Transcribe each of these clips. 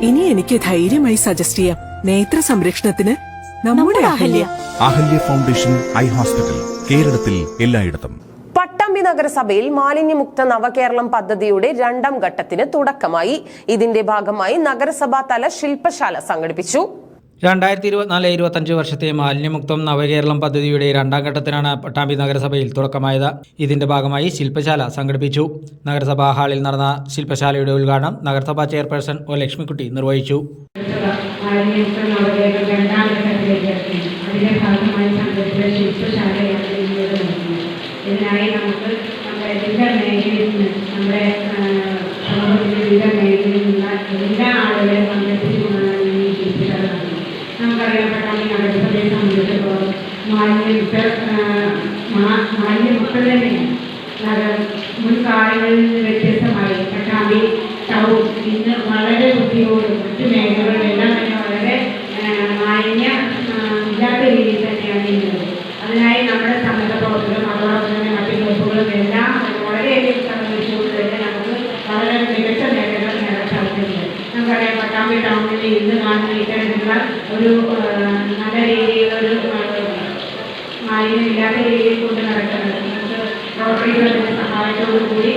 ഇനി എനിക്ക് ധൈര്യമായി സജസ്റ്റ് ചെയ്യാം. നേത്ര സംരക്ഷണത്തിന് നമ്മുടെ Ahalya. Ahalya foundation eye hospital കേരളത്തിൽ എല്ലായിടത്തും. പട്ടാമ്പി നഗരസഭയിൽ മാലിന്യമുക്ത നവകേരളം പദ്ധതിയുടെ രണ്ടാം ഘട്ടത്തിന് തുടക്കമായി. ഇതിന്റെ ഭാഗമായി നഗരസഭാ തല ശില്പശാല സംഘടിപ്പിച്ചു. രണ്ടായിരത്തി ഇരുപത്തിനാല് ഇരുപത്തഞ്ച് വർഷത്തെ മാലിന്യമുക്തം നവകേരളം പദ്ധതിയുടെ രണ്ടാം ഘട്ടത്തിനാണ് പട്ടാമ്പി നഗരസഭയിൽ തുടക്കമായത്. ഇതിന്റെ ഭാഗമായി ശില്പശാല സംഘടിപ്പിച്ചു. നഗരസഭാ ഹാളിൽ നടന്ന ശില്പശാലയുടെ ഉദ്ഘാടനം നഗരസഭാ ചെയർപേഴ്സൺ ഒ ലക്ഷ്മിക്കുട്ടി നിർവഹിച്ചു. നമ്മുടെ എല്ലാ ആളുകളെയും പങ്കെടുപ്പിച്ചുകൊണ്ടാണ് ഈ ശില്പശാല നടക്കുന്നത് നമുക്കറിയാം പട്ടാമ്പി നഗരസഭയെ സംബന്ധിച്ചിടത്തോളം മാലിന്യമുക്ത ആ, മാ- മാലിന്യമുക്ത തന്നെയാണ് നഗരം മുൻകാലങ്ങളിൽ നിന്ന് വ്യത്യസ്തമായി. പട്ടാമ്പി ടൗൺ ഇന്ന് വളരെ വൃത്തിയോടും മറ്റ് മേഖലകളിലെല്ലാം തന്നെ വളരെ മാലിന്യ ഇല്ലാത്ത രീതിയിൽ തന്നെയാണ് ഇന്നത്. അതിനായി നമ്മുടെ സന്നദ്ധ പ്രവർത്തകരും അതോടൊപ്പം തന്നെ മറ്റു ഗ്രൂപ്പുകളും എല്ലാം വളരെയധികം സഹകരിച്ചുകൊണ്ട് തന്നെ നമുക്ക് വളരെ മികച്ച മേഖലകൾ നേടാൻ സാധിക്കുന്നുണ്ട്. നമുക്കറിയാം പട്ടാമ്പി ടൗണിൽ ഇന്ന് കാണുന്ന ഇത്തരത്തിലുള്ള ഒരു മാലിന്യമില്ലാത്ത രീതിയിൽ കൊണ്ട് നടക്കുന്നത്. നമുക്ക് റോട്ടറി സഹായത്തോടു കൂടി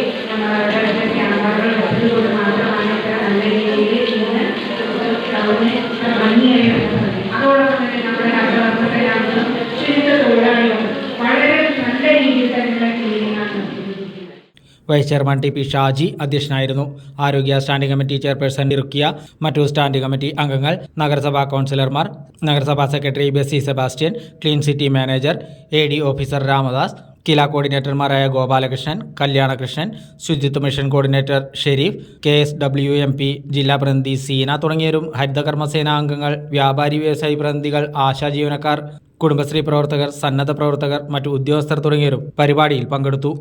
vice chairman T P Shaji അധ്യക്ഷനായിരുന്നു. ആരോഗ്യ സ്റ്റാൻഡിംഗ് കമ്മിറ്റി ചെയർപേഴ്സൺ ഇറുക്കിയ മറ്റു സ്റ്റാൻഡിംഗ് കമ്മിറ്റി അംഗങ്ങൾ നഗരസഭാ കൗൺസിലർമാർ നഗരസഭാ secretary Bessy Sebastian clean city manager A D officer Ramadas KILA കോർഡിനേറ്റർമാരായ Gopalakrishnan Kalyanakrishnan ശുചിത്വ mission coordinator Sherif K S W M P ജില്ലാ പ്രതിനിധി സീന തുടങ്ങിയവരും ഹരിതകർമ്മസേന അംഗങ്ങൾ വ്യാപാരി വ്യവസായി പ്രതിനിധികൾ ആശാ ജീവനക്കാർ കുടുംബശ്രീ പ്രവർത്തകർ സന്നദ്ധ പ്രവർത്തകർ മറ്റു ഉദ്യോഗസ്ഥർ തുടങ്ങിയവരും പരിപാടിയിൽ പങ്കെടുത്തു.